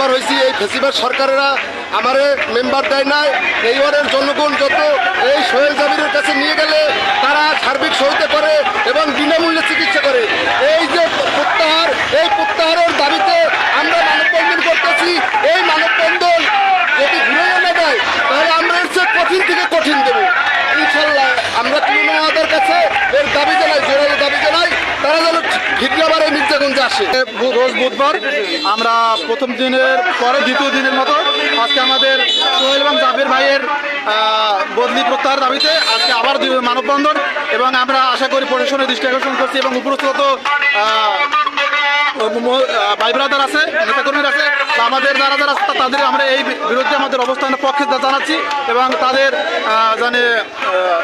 ফেসিবার সরকারেরা আমারে মেম্বার দেয় নাই। এই ওয়ার্ডের জনগণ যত এই সোহেল জাবিরের কাছে নিয়ে গেলে তারা সার্বিক সহিতে করে এবং বিনামূল্যে চিকিৎসা করে। এই মির্জাগঞ্জে আসে। রোজ বুধবার আমরা প্রথম দিনের পরে দ্বিতীয় দিনের মতো আজকে আমাদের সোহেল এবং জাবির ভাইয়ের বদলি প্রত্যাহার দাবিতে আজকে আবার মানববন্ধন এবং আমরা আশা করি প্রশাসনের দৃষ্টি আকর্ষণ করছি এবং উপরস্থ ভাই ব্রাদার আছে নেতাকর্মীর আছে আমাদের যারা যারা তাদের আমরা এই বিরুদ্ধে আমাদের অবস্থানের পক্ষে জানাচ্ছি এবং তাদের জানে আহ,